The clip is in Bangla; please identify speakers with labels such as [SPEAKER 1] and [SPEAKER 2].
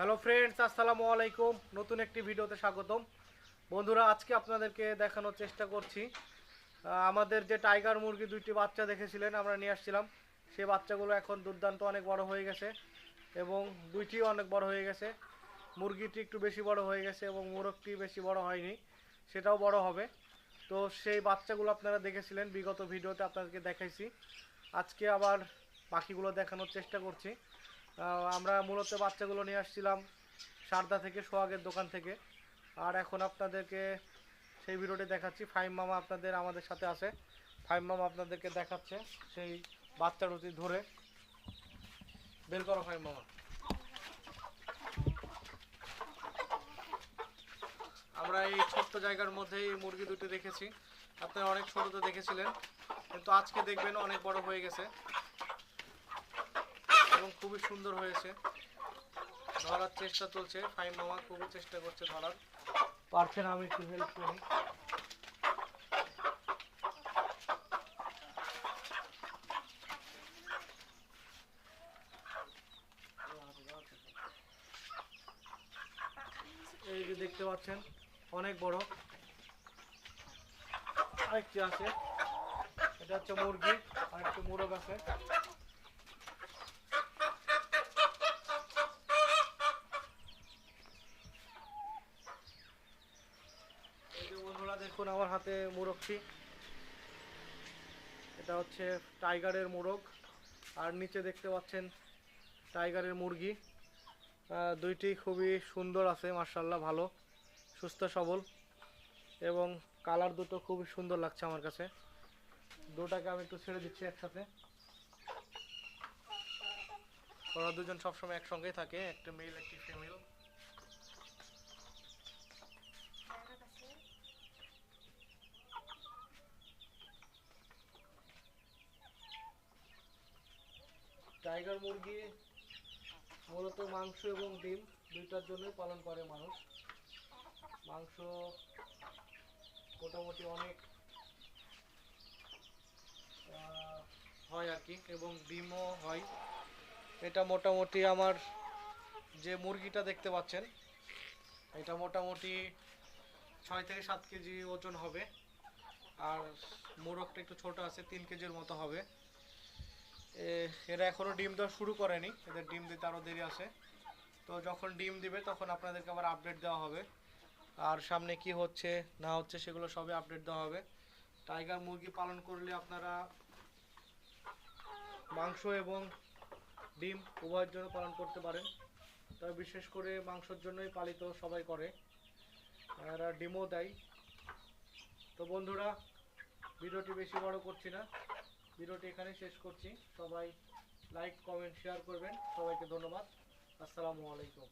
[SPEAKER 1] হ্যালো ফ্রেন্ডস আসসালামু আলাইকুম। নতুন একটি ভিডিওতে স্বাগতম। বন্ধুরা, আজকে আপনাদেরকে দেখানোর চেষ্টা করছি। আমাদের যে টাইগার মুরগি দুইটি বাচ্চা দেখেছিলেন, আমরা নিয়ে আসছিলাম। সেই বাচ্চাগুলো এখন দুর্দান্ত অনেক বড় হয়ে গেছে এবং দুইটিও অনেক বড় হয়ে গেছে। মুরগিটি একটু বেশি বড় হয়ে গেছে এবং মোরগটি বেশি বড় হয়নি, সেটাও বড় হবে। তো সেই বাচ্চাগুলো আপনারা দেখেছিলেন, বিগত ভিডিওতে আপনাদেরকে দেখাইছি। আজকে আবার বাকিগুলো দেখানোর চেষ্টা করছি। আমরা মূলত বাচ্চাগুলো নিয়ে আসছিলাম সারদা থেকে, সোহাগের দোকান থেকে। আর এখন আপনাদেরকে সেই ভিডিওটি দেখাচ্ছি। ফাইম মামা আপনাদের, আমাদের সাথে আছে। ফাইম মামা আপনাদেরকে দেখাচ্ছে সেই বাচ্চা রুটি ধরে। বের করো ফাইম মামা। আমরা এই ছোট্ট জায়গার মধ্যেই মুরগি দুটি রেখেছি আপনারা অনেক ছোটতে দেখেছিলেন। কিন্তু আজকে দেখবেন অনেক বড় হয়ে গেছে। এবং খুবই সুন্দর হয়েছে। ধরার চেষ্টা চলছে। ফাইম মামা খুবই চেষ্টা করছে ধরার। পারছে না, আমি একটু হেল্প করি। এই যে দেখতে পাচ্ছেন, অনেক বড়। আরেকটি আছে। এটা হচ্ছে মুরগি, আরেকটি মুরগ আছে এই যে বন্ধুরা দেখুন আমার হাতে মুরগটি। এটা হচ্ছে টাইগারের মোরগ। আর নিচে দেখতে পাচ্ছেন টাইগারের মুরগি। দুইটি খুবই সুন্দর আছে মার্শাল্লাহ ভালো, সুস্থ সবল। এবং কালার দুটো খুবই সুন্দর লাগছে আমার কাছে। দুটাকে আমি একটু ছেড়ে দিচ্ছি একসাথে। ওরা দুজন সবসময় একসঙ্গেই থাকে, একটা মেল একটি ফিমেল টাইগার মুরগি, মূলত মাংস এবং ডিম দুইটার জন্যই পালন করে মানুষ। মাংস মোটামুটি অনেক হয় আর কি, এবং ডিমও হয়। এটা মোটামুটি আমার যে মুরগিটা দেখতে পাচ্ছেন, এটা মোটামুটি ছয় থেকে সাত কেজি ওজন হবে। আর মোরগটা একটু ছোট আছে, তিন কেজির মতো হবে। এরা এখনও ডিম দেওয়া শুরু করেনি। এদের ডিম দিতে আরও দেরি আছে। তো যখন ডিম দিবে, তখন আপনাদেরকে আবার আপডেট দেওয়া হবে। আর সামনে কি হচ্ছে, না হচ্ছে, সেগুলো সবই আপডেট দেওয়া হবে। টাইগার মুরগি পালন করলে আপনারা মাংস এবং ডিম উভয়ের জন্য পালন করতে পারেন। তবে বিশেষ করে মাংসর জন্যই পালিত সবাই করে। এরা ডিমও দেয়। তো বন্ধুরা, ভিডিওটি বেশি বড় করছি না। ভিডিওটি এখানে শেষ করছি। সবাই লাইক কমেন্ট শেয়ার করবেন। সবাইকে ধন্যবাদ। আসসালামু আলাইকুম।